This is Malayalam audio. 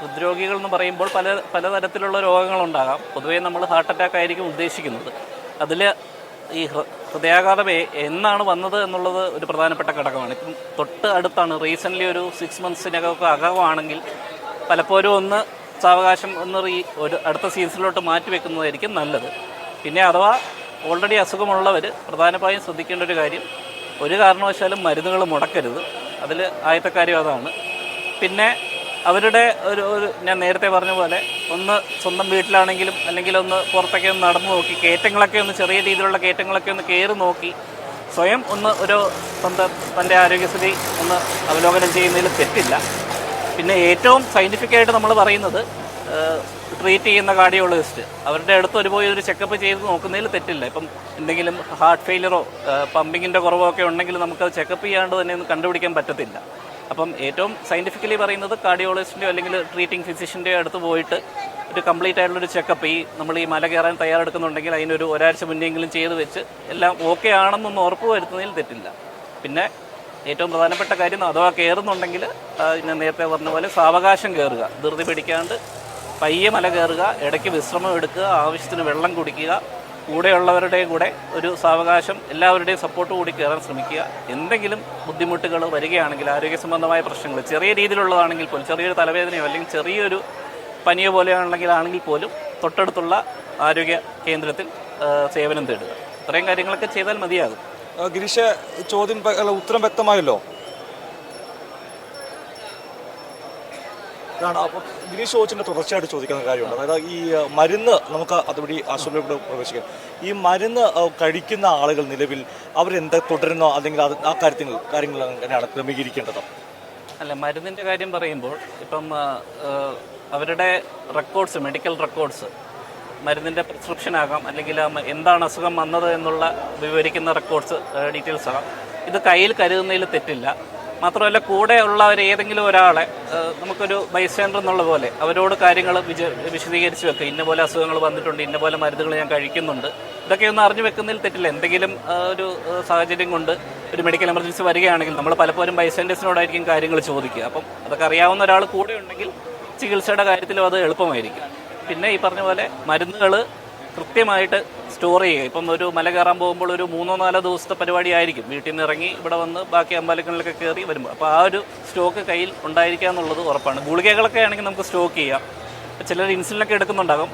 ഹൃദ്രോഗികൾ എന്ന് പറയുമ്പോൾ പല പലതരത്തിലുള്ള രോഗങ്ങളുണ്ടാകാം. പൊതുവേ നമ്മൾ ഹാർട്ട് അറ്റാക്ക് ആയിരിക്കും ഉദ്ദേശിക്കുന്നത്. അതിൽ ഈ ഹൃദയാഘാതം എന്നാണ് വന്നത് എന്നുള്ളത് ഒരു പ്രധാനപ്പെട്ട ഘടകമാണ്. ഇപ്പം തൊട്ട് അടുത്താണ് റീസെന്റ്ലി ഒരു സിക്സ് മന്ത്സിനകമൊക്കെ അകമാണെങ്കിൽ പലപ്പോഴും ഒന്ന് സാവകാശം ഒന്ന് റീ ഒരു അടുത്ത സീസണിലോട്ട് മാറ്റി വെക്കുന്നതായിരിക്കും നല്ലത്. പിന്നെ അഥവാ ഓൾറെഡി അസുഖമുള്ളവർ പ്രധാനമായും ശ്രദ്ധിക്കേണ്ട ഒരു കാര്യം ഒരു കാരണവശാലും മരുന്നുകൾ മുടക്കരുത്. അതിൽ ആദ്യത്തെ കാര്യം അതാണ്. പിന്നെ അവരുടെ ഒരു ഒരു ഞാൻ നേരത്തെ പറഞ്ഞ പോലെ ഒന്ന് സ്വന്തം വീട്ടിലാണെങ്കിലും അല്ലെങ്കിൽ ഒന്ന് പുറത്തൊക്കെ ഒന്ന് നടന്നു നോക്കി കയറ്റങ്ങളൊക്കെ ഒന്ന് ചെറിയ രീതിയിലുള്ള കയറ്റങ്ങളൊക്കെ ഒന്ന് കയറി നോക്കി സ്വയം ഒന്ന് ഒരു സ്വന്തം തന്റെ ആരോഗ്യസ്ഥിതി ഒന്ന് അവലോകനം ചെയ്യുന്നതിൽ തെറ്റില്ല. പിന്നെ ഏറ്റവും സയന്റിഫിക്കായിട്ട് നമ്മൾ പറയുന്നത് ട്രീറ്റ് ചെയ്യുന്ന കാർഡിയോളജിസ്റ്റ് അവരുടെ അടുത്ത് ഒരു പോയി ഒരു ചെക്കപ്പ് ചെയ്ത് നോക്കുന്നതിൽ തെറ്റില്ല. ഇപ്പം എന്തെങ്കിലും ഹാർട്ട് ഫെയിലറോ പമ്പിങ്ങിന്റെ കുറവോ ഒക്കെ ഉണ്ടെങ്കിൽ നമുക്കത് ചെക്കപ്പ് ചെയ്യാണ്ട് തന്നെ ഒന്നും കണ്ടുപിടിക്കാൻ പറ്റത്തില്ല. അപ്പം ഏറ്റവും സയന്റിഫിക്കലി പറയുന്നത് കാർഡിയോളജിസ്റ്റിന്റെയോ അല്ലെങ്കിൽ ട്രീറ്റിംഗ് ഫിസിഷ്യന്റെയോ അടുത്ത് പോയിട്ട് ഒരു കംപ്ലീറ്റ് ആയിട്ടുള്ളൊരു ചെക്കപ്പ് ഈ നമ്മൾ ഈ മല കയറാൻ തയ്യാറെടുക്കുന്നുണ്ടെങ്കിൽ അതിനൊരു ഒരാഴ്ച മുന്നെങ്കിലും ചെയ്ത് വെച്ച് എല്ലാം ഓക്കെ ആണെന്നൊന്ന് ഉറപ്പ് വരുത്തുന്നതിൽ തെറ്റില്ല. പിന്നെ ഏറ്റവും പ്രധാനപ്പെട്ട കാര്യം അഥവാ കയറുന്നുണ്ടെങ്കിൽ ഞാൻ നേരത്തെ പറഞ്ഞ പോലെ സാവകാശം കയറുക. ധൃതി പിടിക്കാണ്ട് പയ്യെ മല കയറുക ഇടയ്ക്ക് വിശ്രമം എടുക്കുക ആവശ്യത്തിന് വെള്ളം കുടിക്കുക കൂടെയുള്ളവരുടെ കൂടെ ഒരു സാവകാശം എല്ലാവരുടെയും സപ്പോർട്ട് കൂടി കയറാൻ ശ്രമിക്കുക. എന്തെങ്കിലും ബുദ്ധിമുട്ടുകൾ വരികയാണെങ്കിൽ ആരോഗ്യ സംബന്ധമായ പ്രശ്നങ്ങൾ ചെറിയ രീതിയിലുള്ളതാണെങ്കിൽ പോലും ചെറിയൊരു തലവേദനയോ അല്ലെങ്കിൽ ചെറിയൊരു പനിയോ പോലെയാണെങ്കിൽ ആണെങ്കിൽ പോലും തൊട്ടടുത്തുള്ള ആരോഗ്യ കേന്ദ്രത്തിൽ സേവനം തേടുക. ഇത്രയും കാര്യങ്ങളൊക്കെ ചെയ്താൽ മതിയാകും. ഗിരീഷ് ചോദ്യം ഉത്തരം വ്യക്തമായല്ലോ? ഇതാണ്. അപ്പോൾ ഗിരീഷ് ചോദിച്ചിട്ട് തുടർച്ചയായിട്ട് ചോദിക്കുന്ന കാര്യമുണ്ട്. അതായത് ഈ മരുന്ന് നമുക്ക് അതുവഴി ആശുപത്രിയിലൂടെ പ്രവേശിക്കാം. ഈ മരുന്ന് കഴിക്കുന്ന ആളുകൾ നിലവിൽ അവരെന്താ തുടരുന്നോ? അല്ലെങ്കിൽ അത് ആ കാര്യത്തിൽ കാര്യങ്ങൾ എങ്ങനെയാണ് ക്രമീകരിക്കേണ്ടത്? അല്ല മരുന്നിന്റെ കാര്യം പറയുമ്പോൾ ഇപ്പം അവരുടെ റെക്കോർഡ്സ് മെഡിക്കൽ റെക്കോർഡ്സ് മരുന്നിന്റെ പ്രിസ്ക്രിപ്ഷൻ ആകാം അല്ലെങ്കിൽ എന്താണ് അസുഖം വന്നത് എന്നുള്ള വിവരിക്കുന്ന റെക്കോർഡ്സ് ഡീറ്റെയിൽസ് ആകാം. ഇത് കയ്യിൽ കരുതുന്നതിൽ തെറ്റില്ല. മാത്രമല്ല കൂടെ ഉള്ളവർ ഏതെങ്കിലും ഒരാളെ നമുക്കൊരു ബൈസ്റ്റാൻഡർ എന്നുള്ള പോലെ അവരോട് കാര്യങ്ങൾ വിശദീകരിച്ച് വെക്കുക ഇന്ന പോലെ അസുഖങ്ങൾ വന്നിട്ടുണ്ട് ഇന്ന പോലെ മരുന്നുകൾ ഞാൻ കഴിക്കുന്നുണ്ട്. ഇതൊക്കെ ഒന്ന് അറിഞ്ഞു വെക്കുന്നതിൽ തെറ്റില്ല. എന്തെങ്കിലും ഒരു സാഹചര്യം കൊണ്ട് ഒരു മെഡിക്കൽ എമർജൻസി വരികയാണെങ്കിൽ നമ്മൾ പലപ്പോഴും ബൈസ്റ്റാൻഡേഴ്സിനോടായിരിക്കും കാര്യങ്ങൾ ചോദിക്കുക. അപ്പം അതൊക്കെ അറിയാവുന്ന ഒരാൾ കൂടെ ഉണ്ടെങ്കിൽ ചികിത്സയുടെ കാര്യത്തിലും അത് എളുപ്പമായിരിക്കും. പിന്നെ ഈ പറഞ്ഞ പോലെ മരുന്നുകൾ കൃത്യമായിട്ട് സ്റ്റോർ ചെയ്യുക. ഇപ്പം ഒരു മല കയറാൻ പോകുമ്പോൾ ഒരു മൂന്നോ നാലോ ദിവസത്തെ പരിപാടി ആയിരിക്കും. വീട്ടിൽ നിന്ന് ഇറങ്ങി ഇവിടെ വന്ന് ബാക്കി അമ്പലങ്ങളിലൊക്കെ കയറി വരുമ്പോൾ. അപ്പോൾ ആ ഒരു സ്റ്റോക്ക് കയ്യിൽ ഉണ്ടായിരിക്കുക എന്നുള്ളത് ഉറപ്പാണ്. ഗുളികകളൊക്കെ ആണെങ്കിൽ നമുക്ക് സ്റ്റോക്ക് ചെയ്യാം. ചിലർ ഇൻസുലിനൊക്കെ എടുക്കുന്നുണ്ടാകും.